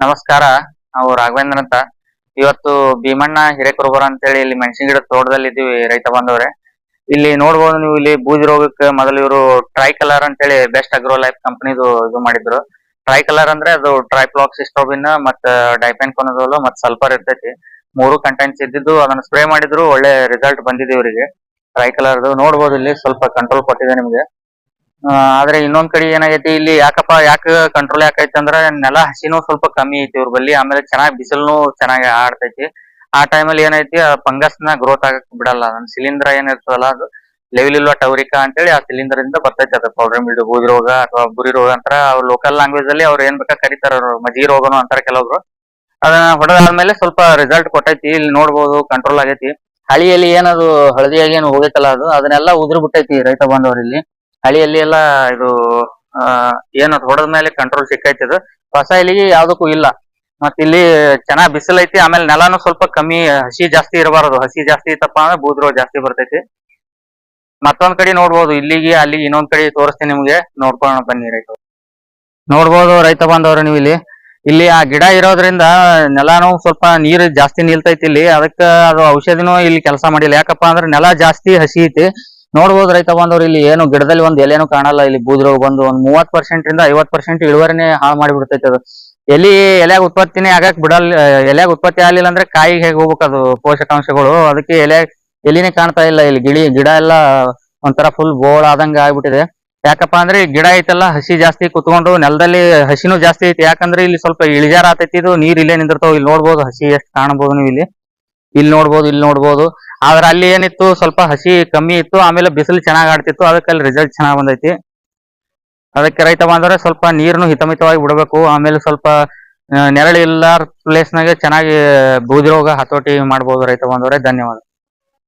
ನಮಸ್ಕಾರ. ನಾವು ರಾಘವೇಂದ್ರ ಅಂತ. ಇವತ್ತು ಭೀಮಣ್ಣ ಹಿರೇಕುರುಬರ ಅಂತೇಳಿ ಇಲ್ಲಿ ಮೆಣಸಿನ ಗಿಡದ ತೋಟದಲ್ಲಿ ಇದೀವಿ ರೈತ ಬಾಂಧವ್ರೆ ಇಲ್ಲಿ ನೋಡ್ಬೋದು ನೀವು ಇಲ್ಲಿ ಬೂದಿ ರೋಗಕ್ಕೆ ಮೊದಲು ಇವರು ಟ್ರೈ ಕಲರ್ ಅಂತೇಳಿ ಬೆಸ್ಟ್ ಅಗ್ರೋ ಲೈಫ್ ಕಂಪನಿದು ಇದು ಮಾಡಿದ್ರು. ಟ್ರೈ ಕಲರ್ ಅಂದ್ರೆ ಅದು ಟ್ರೈಪ್ಲಾಕ್ಸ್ ಸಿಸ್ಟೋಬಿನ್ ಮತ್ತ ಡೈಪೆನ್ ಕೊನೋದೋಲು ಮತ್ ಸಲ್ಫರ್ ಇರ್ತೈತಿ. ಮೂರು ಕಂಟೆಂಟ್ಸ್ ಇದ್ದಿದ್ದು ಅದನ್ನ ಸ್ಪ್ರೇ ಮಾಡಿದ್ರು ಒಳ್ಳೆ ರಿಸಲ್ಟ್ ಬಂದಿದೆ ಇವರಿಗೆ. ಟ್ರೈ ಕಲರ್ದು ನೋಡ್ಬೋದು ಇಲ್ಲಿ ಸ್ವಲ್ಪ ಕಂಟ್ರೋಲ್ ಕೊಟ್ಟಿದೆ ನಿಮ್ಗೆ. ಆದ್ರೆ ಇನ್ನೊಂದ್ ಕಡೆ ಏನಾಗೈತಿ, ಇಲ್ಲಿ ಯಾಕಪ್ಪ, ಯಾಕ ಕಂಟ್ರೋಲ್ ಯಾಕೈತಿ ಅಂದ್ರ, ನೆಲ ಹಸಿನೂ ಸ್ವಲ್ಪ ಕಮ್ಮಿ ಐತಿ ಇವ್ರ ಬಲ್ಲಿ, ಆಮೇಲೆ ಚೆನ್ನಾಗಿ ಬಿಸಿಲ್ನು ಚೆನ್ನಾಗಿ ಆಡ್ತೈತಿ. ಆ ಟೈಮಲ್ಲಿ ಏನೈತಿ ಫಂಗಸ್ನ ಗ್ರೋತ್ ಆಗಕ್ ಬಿಡಲ್ಲ. ನನ್ ಶಿಲೀಂಧ್ರ ಏನಿರ್ತದಲ್ಲ ಅದು ಲೆವಿಲಿಲ್ವಾ ಟೌರಿಕಾ ಅಂತೇಳಿ ಆ ಸಿಲಿಂಡರ್ ಇಂದ ಬರ್ತೈತಿ ಅದು. ಪೌಡರ್ ಮಿಲ್ಡ್ ಬೂದಿ ರೋಗ ಅಥವಾ ಬುರಿ ರೋಗ ಅಂತ ಅವ್ರ ಲೋಕಲ್ ಲ್ಯಾಂಗ್ವೇಜ್ ಅಲ್ಲಿ ಅವ್ರ ಏನ್ ಬೇಕಾ ಕರೀತಾರ ಮಜಿ ಮಜ್ಗಿ ರೋಗನು ಅಂತಾರ ಕೆಲವೊಬ್ರು ಅದನ್ನ ಹೊಡೆದಾದ್ಮೇಲೆ ಸ್ವಲ್ಪ ರಿಸಲ್ಟ್ ಕೊಟ್ಟೈತಿ. ಇಲ್ಲಿ ನೋಡ್ಬೋದು ಕಂಟ್ರೋಲ್ ಆಗೈತಿ. ಹಳಿಯಲ್ಲಿ ಏನದು, ಹಳದಿಯಾಗಿ ಏನು ಹೋಗೈತಲ್ಲ ಅದು, ಅದನ್ನೆಲ್ಲ ಉದ್ರು ಬಿಟ್ಟೈತಿ ರೈತ ಬಾಂಧವ್ರು ಇಲ್ಲಿ. ಹಳಿಯಲ್ಲಿ ಎಲ್ಲ ಇದು ಏನದು ಏನು ಹೊಡೆದ ಮೇಲೆ ಕಂಟ್ರೋಲ್ ಸಿಕ್ಕೈತಿ ಇದು ಹೊಸ ಇಲ್ಲಿಗೆ ಯಾವ್ದಕ್ಕೂ ಇಲ್ಲ. ಮತ್ತೆ ಇಲ್ಲಿ ಚೆನ್ನಾಗ್ ಬಿಸಿಲೈತಿ ಆಮೇಲೆ ನೆಲನು ಸ್ವಲ್ಪ ಕಮ್ಮಿ, ಹಸಿ ಜಾಸ್ತಿ ಇರಬಾರದು. ಹಸಿ ಜಾಸ್ತಿ ಇತ್ತಪ್ಪ ಅಂದ್ರೆ ಬೂದ್ರೋ ಜಾಸ್ತಿ ಬರ್ತೈತಿ. ಮತ್ತೊಂದ್ ಕಡೆ ನೋಡ್ಬೋದು, ಇಲ್ಲಿಗೆ, ಅಲ್ಲಿ ಇನ್ನೊಂದ್ ಕಡೆ ತೋರಿಸ್ತೀನಿ ನಿಮ್ಗೆ. ನೋಡ್ಕೊಳ ಬನ್ನಿ ರೈತ ನೋಡ್ಬೋದು ರೈತ ಬಾಂಧವ್ರು ನೀವು ಇಲ್ಲಿ. ಇಲ್ಲಿ ಆ ಗಿಡ ಇರೋದ್ರಿಂದ ನೆಲಾನು ಸ್ವಲ್ಪ ನೀರ್ ಜಾಸ್ತಿ ನಿಲ್ತೈತಿ ಇಲ್ಲಿ. ಅದಕ್ಕ ಅದು ಔಷಧಿನೂ ಇಲ್ಲಿ ಕೆಲಸ ಮಾಡಿಲ್ಲ. ಯಾಕಪ್ಪ ಅಂದ್ರೆ ನೆಲ ಜಾಸ್ತಿ ಹಸಿ ಐತಿ. ನೋಡ್ಬೋದು ರೈತ ಬಾಂಧವ್ರು, ಇಲ್ಲಿ ಏನು ಗಿಡದಲ್ಲಿ ಒಂದ್ ಎಲೆನೂ ಕಾಣಲ್ಲ, ಇಲ್ಲಿ ಬೂದ್ರೋಗ ಬಂದು ಒಂದ್ ಮೂವತ್ ಪರ್ಸೆಂಟ್ ಇಂದ ಐವತ್ ಪರ್ಸೆಂಟ್ ಇಳುವರಿನೇ ಹಾಳು ಮಾಡಿಬಿಡ್ತೈತೆ ಅದು. ಎಲ್ಲಿ ಎಲೆಯಾಗ ಉತ್ಪತ್ತಿನೇ ಆಗಕ್ ಬಿಡಲ್ ಎಲೆಯಾಗ ಉತ್ಪತ್ತಿ ಆಗಲಿಲ್ಲ ಅಂದ್ರೆ ಕಾಯಿಗೆ ಹೇಗೆ ಹೋಗ್ಬೇಕು ಅದು ಪೋಷಕಾಂಶಗಳು? ಅದಕ್ಕೆ ಎಲೆ, ಎಲಿನೇ ಕಾಣ್ತಾ ಇಲ್ಲ, ಇಲ್ಲಿ ಗಿಳಿ, ಗಿಡ ಎಲ್ಲ ಒಂಥರ ಫುಲ್ ಬೋಳ ಆದಂಗ ಆಗ್ಬಿಟ್ಟಿದೆ. ಯಾಕಪ್ಪ ಅಂದ್ರೆ ಗಿಡ ಐತಲ್ಲ, ಹಸಿ ಜಾಸ್ತಿ ಕುತ್ಕೊಂಡು ನೆಲದಲ್ಲಿ ಹಸಿನೂ ಜಾಸ್ತಿ ಐತಿ. ಯಾಕಂದ್ರೆ ಇಲ್ಲಿ ಸ್ವಲ್ಪ ಇಳಿಜಾರ ಆತೈತಿ, ಇದು ನೀರ್ ಇಲ್ಲೇ ನಿಂದಿರ್ತಾವ. ಇಲ್ಲಿ ನೋಡ್ಬೋದು, ಹಸಿ ಎಷ್ಟು ಕಾಣಬಹುದು ನೀವು ಇಲ್ಲಿ. ಇಲ್ಲಿ ನೋಡ್ಬೋದು ಇಲ್ಲಿ ನೋಡ್ಬೋದು. ಆದ್ರೆ ಅಲ್ಲಿ ಏನಿತ್ತು, ಸ್ವಲ್ಪ ಹಸಿ ಕಮ್ಮಿ ಇತ್ತು, ಆಮೇಲೆ ಬಿಸಿಲು ಚೆನ್ನಾಗ್ ಆಡ್ತಿತ್ತು, ಅದಕ್ಕೆ ಅಲ್ಲಿ ರಿಸಲ್ಟ್ ಚೆನ್ನಾಗಿ ಬಂದೈತಿ. ಅದಕ್ಕೆ ರೈತ ಬಂದ್ರೆ ಸ್ವಲ್ಪ ನೀರ್ನು ಹಿತಮಿತವಾಗಿ ಬಿಡಬೇಕು. ಆಮೇಲೆ ಸ್ವಲ್ಪ ನೆರಳಿಲ್ಲ ನೆರಳು ಇಲ್ಲ ಪ್ಲೇಸ್ನಾಗೆ ಚೆನ್ನಾಗಿ ಬೂದಿ ರೋಗ ಹತೋಟಿ ಮಾಡ್ಬೋದು ರೈತ ಬಾಂಧವರೇ. ಧನ್ಯವಾದ.